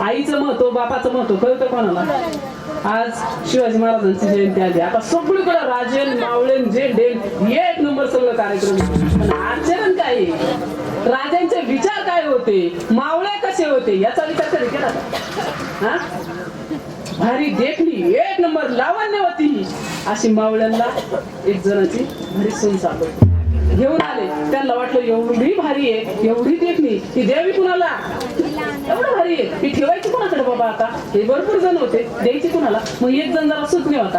आईचं महत्त्व बापाचं महत्त्व कळतं कोणाला? आज शिवाजी महाराजांची जयंती आली. आता सगळीकडे राजेन मावळेन जे डेन एक नंबर सगळं कार्यक्रम पण आचरण काय? राजांचे विचार काय होते? मावळे कसे होते? याचा विचार कधी केला हा? भारी देखली एक नंबर लावण्यवती. अशी मावळ्यांना एक जणाची भारी सून सापडते घेऊन आले. त्यांना वाटलं एवढी भारी आहे एवढी देखणी ही द्यावी कुणाला? अरे ही ठेवायची कुणाकडे बाबा आता? हे भरपूर जण होते. द्यायची कोणाला? मग एक जण जरा सुटणे होता.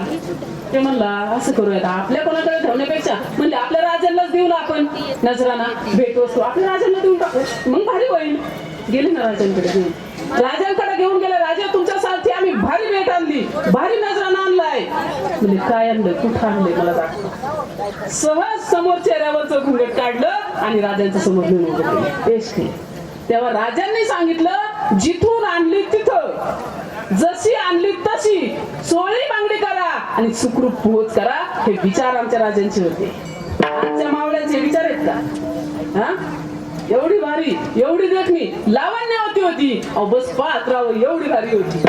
ते म्हणला असं करूयात. आपल्या कोणाकडे ठेवण्यापेक्षा म्हणजे आपल्या राजांनाच देऊ ना आपण. नजराना भेटवस्तू आपल्या राजांना देऊन टाकू. मग भारी होईल. गेले ना राजांकडे घेऊन. राजांकडे घेऊन गेला. राजा तुमच्यासाठी आम्ही भारी भेट आणली. भारी नजराना आणलाय. म्हणजे काय आणलं? कुठं आणलंय? मला दाखव. सहज समोर चेहऱ्यावरचं घुंगट काढलं आणि राजांच्या समोर घेऊन तेव्हा राजांनी सांगितलं जिथून आणली तिथं. जशी आणली तशी सोळी बांगडी करा आणि सुखरूप पोहोच करा. हे विचार आमच्या राजांचे होते. आमच्या मावळ्यांचे विचार आहेत का? हा? एवढी भारी एवढी देखणी लावण्यवती होती अहो बस पाहत राव एवढी भारी होती.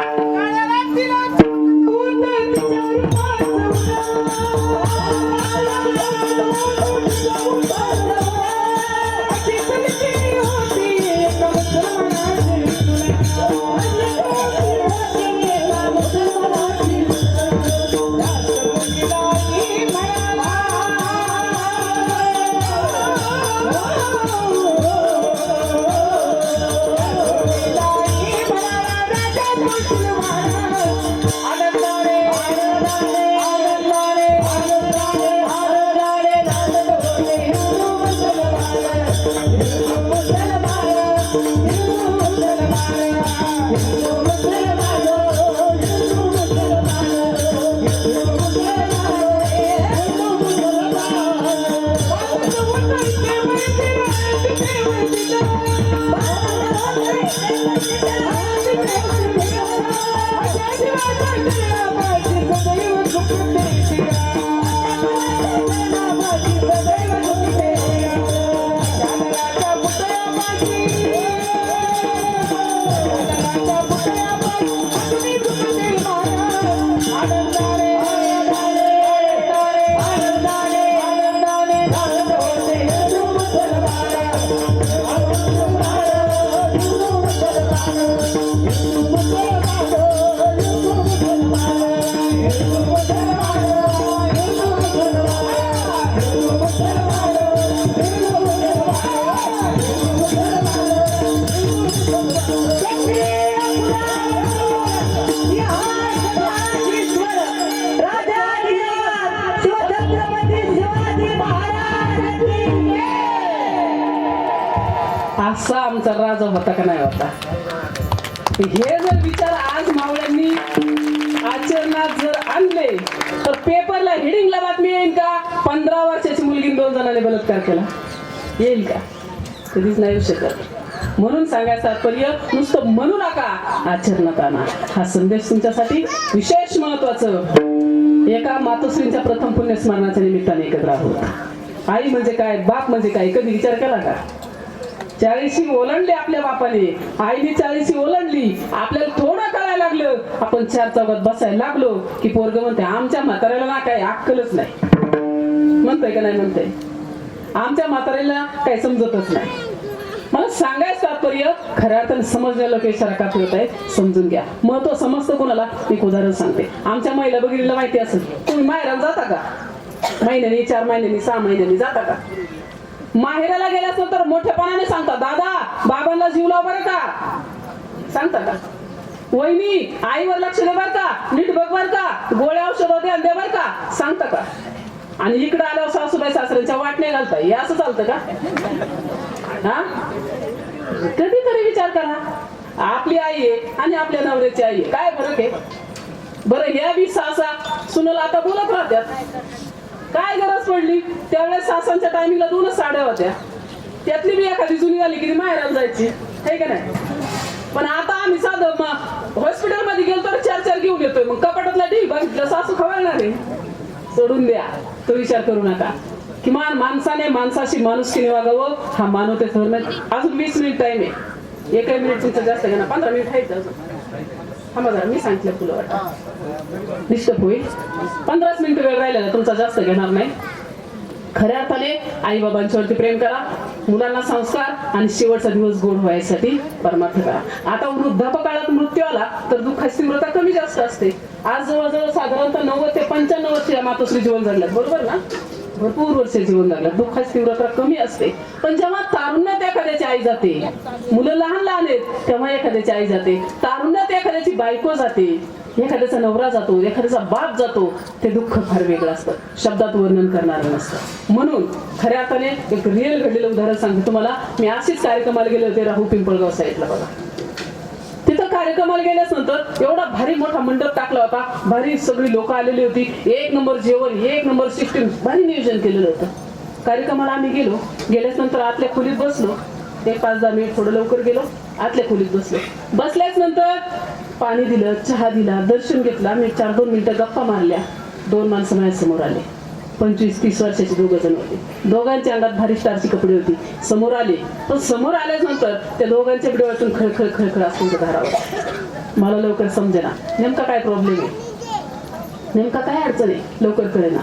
असा आमचा राजा होता का नाही होता? हे जर विचार आज तुम्हाला हिडिंगला बातमी येईल का? पंधरा वर्षाची मुलगी दोन जणांनी बलात्कार केला. येईल का? कधीच नाही येऊ शकत. म्हणून सांगायचं तात्पर्य नुसतं म्हणू नका आचरणात आणा हा संदेश तुमच्यासाठी विशेष महत्वाचं. एका मातोश्रींच्या प्रथम पुण्यस्मरणाच्या निमित्ताने एकत्र आहोत. आई म्हणजे काय बाप म्हणजे काय कधी विचार केला का? चाळीशी ओलांडली आपल्या बापाने. आईने चाळीशी ओलांडली. आपल्याला थोडं कळायला लागलं. आपण चार चौकात बसायला लागलो की पोरग म्हणते आमच्या म्हाताऱ्याला ना काही अक्कलच नाही. म्हणतोय का नाही म्हणतंय? आमच्या म्हाताऱ्याला काही समजतच नाही. मला सांगायचं तात्पर्य खऱ्या अर्थाने समजलेलं काही इशारा होत आहे समजून घ्या. महत्त्व समजतं कोणाला? मी एक उदाहरण सांगते. आमच्या महिला बघितलेलं माहिती असेल तुम्ही माहेराला जाता का? महिन्यानी चार महिन्यांनी सहा महिन्यांनी जाता का? माहेराला गेल्यास तर मोठ्यापणाने सांगता दादा बाबांना जीव लाव बरं का. सांगता का? वहिनी आईवर लक्ष दे बर का. नीट बघ बर का. गोळ्या औषध ध्यान दे बर का. सांगता का? आणि इकडे आल्यावर सासूबाई सासऱ्यांच्या नाही घालता हे असं चालतं का? हा? कधीतरी विचार करा. आपली आई आहे आणि आपल्या नवऱ्याची आई आहे. काय फरक आहे? बरं ह्या बी सासा सुनला आता बोलत राहत्यात. काय गरज पडली? त्यावेळेस सासांच्या टायमिंगला दोनच साड्या होत्या. त्यातली बी एखादी जुनी आली की ती माहेराला जायची. आहे का नाही? पण आता आम्ही साधं हॉस्पिटलमध्ये गेलो तर चार चार घेऊन येतोय मग कपाटातला डी बघितलं सासू खवळणार आहे. सोडून द्या. तो विचार करू नका. किमान माणसाने माणसाशी माणुसकीने वागावं हा मानवते धर्म अजून वीस मिनिट टाइम आहे. एकही मिनिट तुमचं जास्त घेणार पंधरा मिनिट आहे थांबा जरा मी सांगितलं फुलं वाटतं. डिस्टर्ब होईल. पंधराच मिनिट वेळ राहिलेला तुमचा जास्त घेणार नाही. खऱ्या अर्थाने आई बाबांच्यावरती प्रेम करा. मुलांना संस्कार आणि शेवटचा दिवस गोड व्हायसाठी परमार्थ करा. आता वृद्धापकाळात मृत्यू आला तर दुःखाची तीव्रता कमी जास्त असते. आज जवळजवळ साधारणतः नव्वद ते पंच्याण्णव वर्ष या मातोश्री जीवन जगल्यात. बरोबर ना? भरपूर वर्ष जीवन जगल्यात. दुःखाची तीव्रता कमी असते. पण जेव्हा तारुण्यात एखाद्याची आई जाते मुलं लहान लहान आहेत तेव्हा एखाद्याची आई जाते. तारुण्यात एखाद्याची बायको जाते एखाद्याचा नवरा जातो एखाद्याचा बाप जातो ते दुःख फार वेगळं असतं. शब्दात वर्णन करणारं नसतं. म्हणून खऱ्या अर्थाने एक रिअल घडलेलं उदाहरण सांगते तुम्हाला. मी असेच कार्यक्रमाला गेले होते राहू पिंपळगाव साईडला बघा. तिथं कार्यक्रमाला गेल्याच नंतर एवढा भारी मोठा मंडप टाकला होता. भारी सगळी लोक आलेली होती. एक नंबर जेवण एक नंबर सिस्टीम भारी नियोजन केलेलं होतं. कार्यक्रमाला आम्ही गेलो. गेल्याच नंतर आतल्या खोलीत बसलो. एक पाच दहा मिनिट थोडं लवकर गेलो. आतल्या खोलीत बसलो. बसल्याच नंतर पाणी दिलं चहा दिला दर्शन घेतलं. आम्ही चार दोन मिनिटं गप्पा मारल्या. दोन माणसं माझ्यासमोर आले. पंचवीस तीस वर्षाचे दोघं जण होते. दोघांच्या अंगात भारी स्टारची कपडे होती. समोर आले. पण समोर आल्यानंतर त्या दोघांच्या डोळ्यातून खळखळ खळखळ असतो धारावर मला लवकर समजेना. नेमका काय प्रॉब्लेम आहे? नेमका काय अडचण आहे? लवकर कळेना.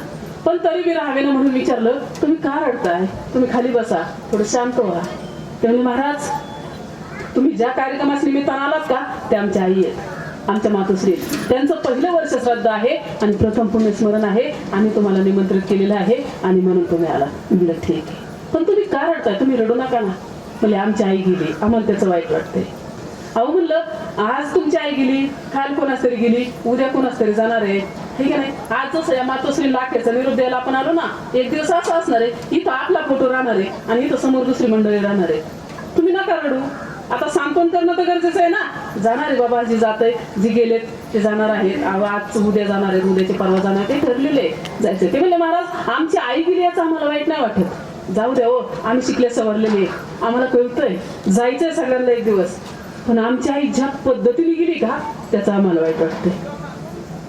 पण तरी मी राहावेना म्हणून विचारलं तुम्ही का रडताय? तुम्ही खाली बसा. थोडं शांत व्हा. त्यामुळे महाराज तुम्ही ज्या कार्यक्रमास निमित्तानं आलात का ते आमच्या आई आहेत आमच्या मातोश्री त्यांचं पहिलं वर्ष श्रद्धा आहे आणि प्रथम पुण्यस्मरण आहे. आम्ही तुम्हाला निमंत्रित केलेलं आहे आणि म्हणून तुम्ही आला म्हणलं ठीक आहे. पण तुम्ही का रडताय? तुम्ही रडू नका ना. म्हणजे आमची आई गेली. आम्हाला त्याचं वाईट वाटतंय. अहो म्हणलं आज तुमची आई गेली. काल कोणास तरी गेली. उद्या कोणास तरी जाणार आहे. ठीक आहे नाही आज जसं या मातोश्री लाखेचा विरोध द्यायला आपण आलो ना. एक दिवस असं असणार आहे. इथं आपला फोटो राहणार आहे आणि इथं समोर दुसरी मंडळी राहणार आहे. तुम्ही नका रडू. आता सांत्वन करणं तर गरजेचं आहे ना. जाणार आहे बाबा जी जात आहे जी गेलेत ते जाणार आहेत. आज उद्या जाणार आहेत उद्याचे परवा जाणार ते ठरलेले आहे. जायचं ते म्हणले महाराज आमची आई गेली याचं आम्हाला वाईट नाही वाटत. जाऊ द्या हो आम्ही शिकले सवरलेले आहे. आम्हाला कळतंय. जायचंय सगळ्यांना एक दिवस. पण आमची आई ज्या पद्धतीने गेली का त्याचं आम्हाला वाईट वाटतंय.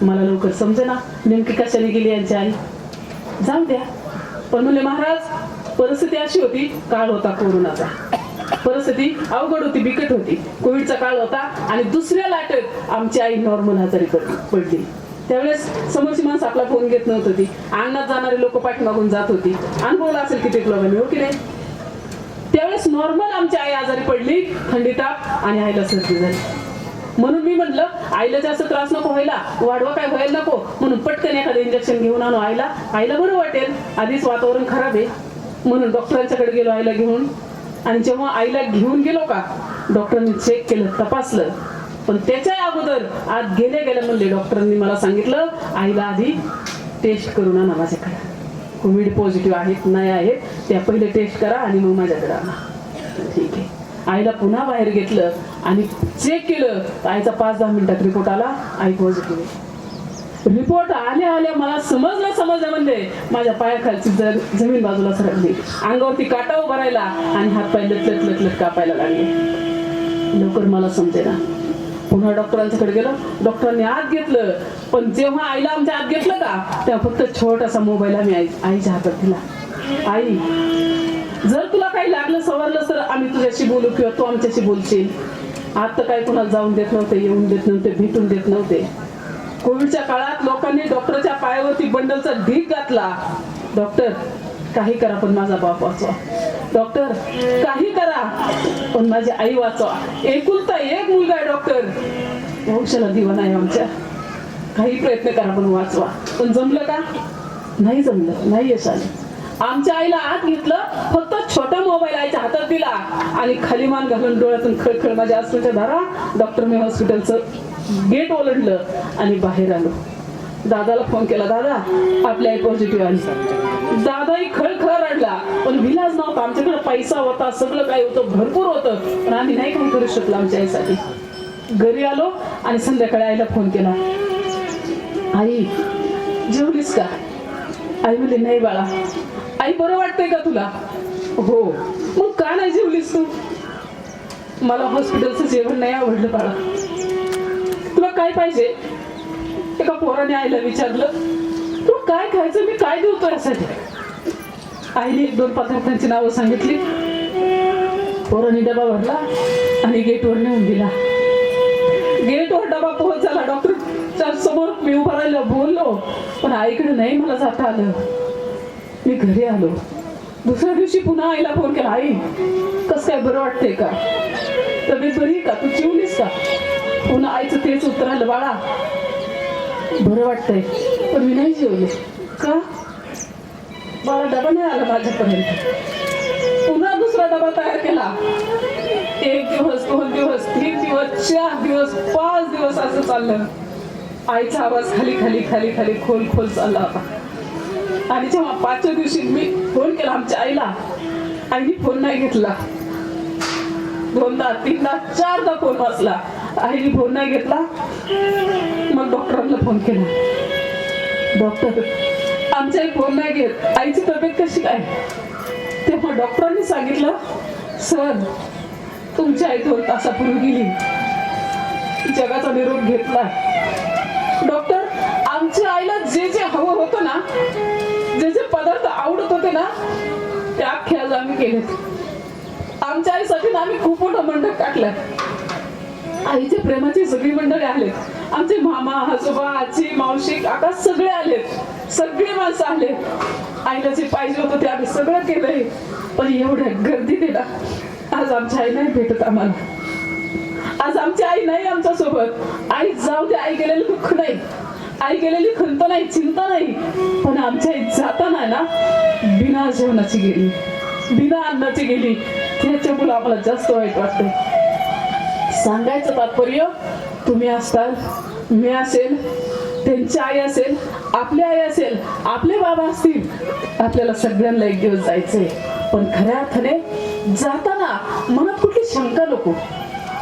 मला लवकर समजे ना नेमकी कशाने गेली यांची आई? जाऊ द्या. पण म्हणले महाराज परिस्थिती अशी होती काळ होता कोरोनाचा. परिस्थिती अवघड होती बिकट होती. कोविडचा काळ होता आणि दुसऱ्या लाटेत आमची आई नॉर्मल आजारी पडली. त्यावेळेस समोरची माणसं आपला फोन घेत नव्हत होती अंगणात जाणारे लोक पाठीमागून जात होती. अनुभवला असेल किती लोकांनी हो की नाही? त्यावेळेस नॉर्मल आमची आई आजारी पडली थंडी ताप आणि आईला सर्दी झाली. म्हणून मी म्हटलं आईला जास्त त्रास नको व्हायला वाढवा काय व्हायला नको. म्हणून पटकन एखादं इंजेक्शन घेऊन आणू आईला. आईला बरं वाटेल आधीच वातावरण खराब आहे. म्हणून डॉक्टरांच्याकडे गेलो आईला घेऊन. आणि जेव्हा आईला घेऊन गेलो का डॉक्टरांनी चेक केलं तपासलं पण त्याच्या अगोदर आज गेल्या गेल्या म्हणले डॉक्टरांनी मला सांगितलं आईला आधी टेस्ट करून आणा माझ्याकडे कोविड पॉझिटिव्ह आहेत नाही आहेत त्या पहिले टेस्ट करा आणि मग माझ्याकडे आणा. ठीक आहे. आईला पुन्हा बाहेर घेतलं आणि चेक केलं आईचा पाच दहा मिनिटात रिपोर्ट आला आई पॉझिटिव्ह आहे. रिपोर्ट आल्या आल्या मला समजलं समजलं म्हणजे माझ्या पायाखालची जर जमीन बाजूला सरकली. अंगावरती काटा उभा राहिला आणि हात पाय लटलट लटलट कापायला लागले. लवकर मला समजेना. पुन्हा डॉक्टरांच्याकडे गेलो. डॉक्टरांनी आत घेतलं. पण जेव्हा आईला आमच्या आत घेतलं का तेव्हा फक्त छोटासा मोबाईल आम्ही आई आईच्या हातात दिला. आई जर तुला काही लागलं सवरलं तर आम्ही तुझ्याशी बोलू किंवा तू आमच्याशी बोलशील. आता काय कुणाला जाऊन देत नव्हते येऊन देत नव्हते भेटून देत नव्हते. कोविडच्या काळात लोकांनी डॉक्टरच्या पायावरती बंडलचा ढीक घातला. डॉक्टर काही करा पण माझा बाप वाचवा. डॉक्टर काही करा पण माझी आई वाचवा. एकुलता एक मुलगा आहे डॉक्टर. वंशाला दिवा नाही आमच्या. काही प्रयत्न करा पण वाचवा. पण जमलं का? नाही जमलं. नाही यश आलं. आमच्या आईला आत घेतलं फक्त छोटा मोबाईल आईच्या हातात दिला आणि खाली मान घालून डोळ्यातून खळखळ माझ्या आसपासच्या धारा डॉक्टर मी हॉस्पिटलचं गेट ओलडलं आणि बाहेर आलो. दादाला फोन केला दादा आपली आई पॉझिटिव्ह आली दादाही खळखळ रडला. पण विलाज नव्हता आमच्याकडे पैसा होता सगळं काय होतं भरपूर होतं पण आम्ही नाही काही करू शकलो आमच्या आईसाठी. घरी आलो आणि संध्याकाळी आईला फोन केला. आई जेवलीस का? आई म्हणली नाही बाळा. आई बरं वाटतंय का तुला? हो. मग का नाही जेवलीस तू? मला हॉस्पिटलचं जेवण नाही आवडलं बाळा. काय पाहिजे? एका पोराने आईला विचारलं तू काय खायचं? मी काय देऊ यासाठी आईने एक दोन पदार्थांची नावं सांगितली. पोराने डबा भरला आणि गेटवर नेऊन दिला. गेटवर डबा पोहोचला झाला समोर. मी उभा राहिलो बोललो पण आईकडे नाही मला जाता आलं. मी घरी आलो. दुसऱ्या दिवशी पुन्हा आईला फोन केला आई कस काय बरं वाटतंय का? तब्येत बरी का? तू चिवलीस का? हो पुन्हा आईचं तेच उत्तर आलं बाळा बरं वाटतंय पण मी नाही जेवले. का? बाळा डबा नाही आला माझ्यापर्यंत. पुन्हा दुसरा डबा तयार केला. एक दिवस दोन दिवस तीन दिवस चार दिवस पाच दिवस असं चाललं. आईचा आवाज खाली खाली खाली खाली खोल खोल चालला होता. आणि जेव्हा पाचव्या दिवशी मी फोन केला आमच्या आईला आईने फोन नाही घेतला. दोनदा तीनदा चारदा फोन वाचला. आईने फोन नाही घेतला. मग डॉक्टरांना फोन केला. डॉक्टर आमच्या आई फोन नाही घेत. आईची तब्येत कशी काय? तेव्हा डॉक्टरांनी सांगितलं सर तुमची आई दोन तासापूर्वी गेली. जगाचा निरोप घेतला डॉक्टर आमच्या आईला जे जे हवं होतं ना जे जे पदार्थ आवडत होते ना त्या ख्याल आम्ही केलेत. आमच्या आईसाठी ना आम्ही खूप मोठं मंडप टाकलं आईच्या प्रेमाची सगळी मंडळी आलेत आमचे मामा आजोबा आजी मावशी काका सगळे आलेत सगळे माणसं आलेत आईला जे पाहिजे होतं ते आम्ही सगळं केलंय. पण एवढ्या गर्दी दिला आज आमची आई नाही भेटत आम्हाला. आज आमची आई नाही आमच्यासोबत आई जाऊ दे आई गेलेलं दुःख नाही. आई गेलेली खंत नाही चिंता नाही. पण आमच्या आई जाताना ना बिना जेवणाची गेली. बिना अन्नाची गेली. त्याच्यामुळे आम्हाला जास्त वाईट वाटतंय. सांगायचं तात्पर्य तुम्ही असताल मी असेल त्यांची आई असेल आपली आई असेल आपले बाबा असतील आपल्याला सगळ्यांना एक दिवस जायचंय. पण खऱ्या अर्थाने जाताना मनात कुठली शंका नको.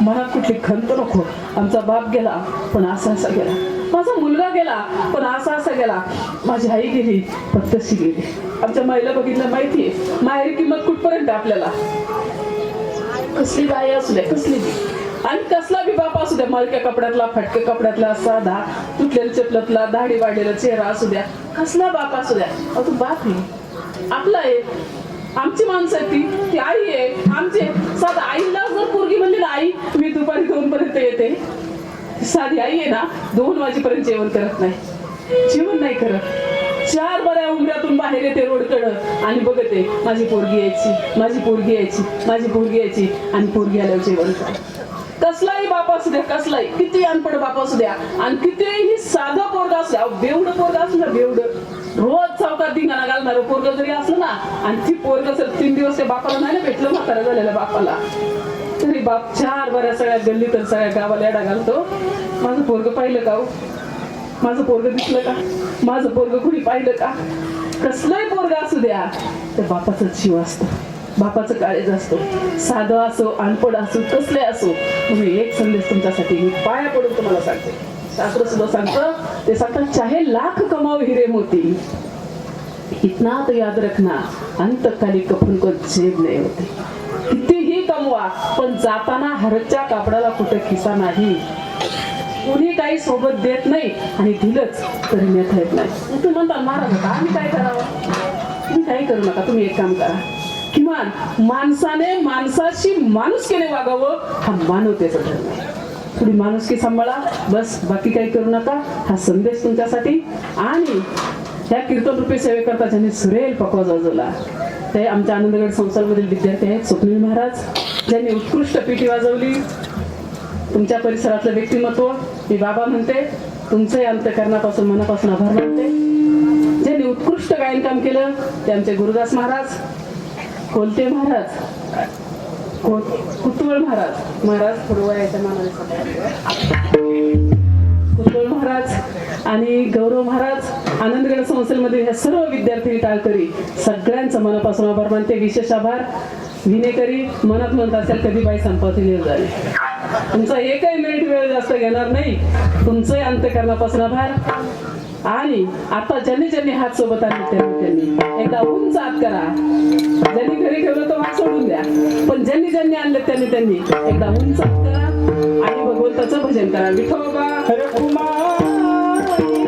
मनात कुठली खंत नको. आमचा बाप गेला पण असा असा गेला. माझा मुलगा गेला पण असा असा गेला. माझी आई गेली पण तशी गेली. आमच्या माईला बघितलं माहितीये माहेरी किंमत कुठपर्यंत आपल्याला? कसली बाई असू द्या कसली बी. आणि कसला बी बाप असू द्या मलक्या कपड्यातला फटके कपड्यातला साधा तुटलेल्या चपलातला दाढी वाढलेला चेहरा असू द्या कसला बाप असू द्या. अहो, बाप नाही. आपला आहे. आमची माणसं आहे ती. ती आई आहे. आमची साधा आईला जर पोरगी म्हणली ना आई मी दुपारी दोन पर्यंत येते साधी आई आहे ना दोन वाजेपर्यंत जेवण करत नाही. जेवण नाही करत. चार बऱ्या उमऱ्यातून बाहेर येते रोडकडं आणि बघते माझी पोरगी यायची माझी पोरगी यायची माझी पोरगी यायची आणि पोरगी आल्यावर जेवण कर कसलाही बाप असू द्या कसलाही किती अनपड बाप असू द्या आणि कितीही साधा पोरगा असू द्या बेवड पोरगा असू ना बेवड रोज चौकात धिंगाणा घालणार पोरग जरी असलं ना आणि ती पोरग जर तीन दिवस त्या बापाला नाही ना भेटलं म्हातारा झालेल्या बापाला तरी बाप चार बऱ्या सगळ्या गल्ली तर सगळ्या गावाला एडा घालतो. माझं पोरग पाहिलं का हो? माझं पोरग दिसलं का? माझं पोरग कुणी पाहिलं का? कसलंही पोरग असू द्या त्या बापाचं जीव असतं. बापाचं काळेज असतो. साधं असो अनपड असो कसले असो तुम्ही एक संदेश तुमच्यासाठी मी पाया पडून तुम्हाला सांगते. शास्त्र सुद्धा सांगतं ते सांगतात चाहे लाख कमाव हिरे मोती इतना तो याद रखना अंतकाली कपून को जेब नाही होते. कितीही कमवा पण जाताना हरच्या कापडाला कुठे खिसा नाही. कुणी काही सोबत देत नाही आणि दिलंच तरी नेता येत नाही. तुम्ही म्हणता महाराज आता आम्ही काय करावं? तुम्ही काही करू नका तुम्ही एक काम करा. किमान माणसाने माणसाशी माणुसकीने वागावं हा मानवतेचा धर्म आहे. थोडी माणुसकी सांभाळा. बस बाकी काही करू नका. हा संदेश तुमच्यासाठी. आणि या कीर्तन रूपी सेवेकरता ज्यांनी सुरेल पकवा वाजवला ते आमच्या आनंदगड संस्थांमधील विद्यार्थी आहेत स्वप्नील महाराज. ज्यांनी उत्कृष्ट पिठी वाजवली. तुमच्या परिसरातलं व्यक्तिमत्व मी बाबा म्हणते तुमचंही अंतकरणापासून मनापासून आभार मानते. ज्यांनी उत्कृष्ट गायन काम केलं ते आमचे गुरुदास महाराज. कोलते महाराज? को- महाराज. महाराज थोडं याच्या मानाने सांगा. महाराज आणि गौरव महाराज आनंदगड संस्थेमध्ये ह्या सर्व विद्यार्थी टाळकरी सगळ्यांचं मनापासून आभार मानते. विशेष आभार. विनेकरी मनात म्हणत असेल कधी बाई संपत्ती निर्धारी तुमचा एकही मिनिट वेळ जास्त घेणार नाही. तुमचंही अंत्यकरणापासून आभार. आणि आता ज्यांनी ज्यांनी हात सोबत आणले त्यांनी त्यांनी. एकदा उंच हात करा. ज्यांनी घरी ठेवलं तर वाट सोडून द्या. पण ज्यांनी ज्यांनी आणले त्यांनी त्यांनी. एकदा उंच हात करा आणि भगवंताचं भजन करा. विठोबा. कुमार.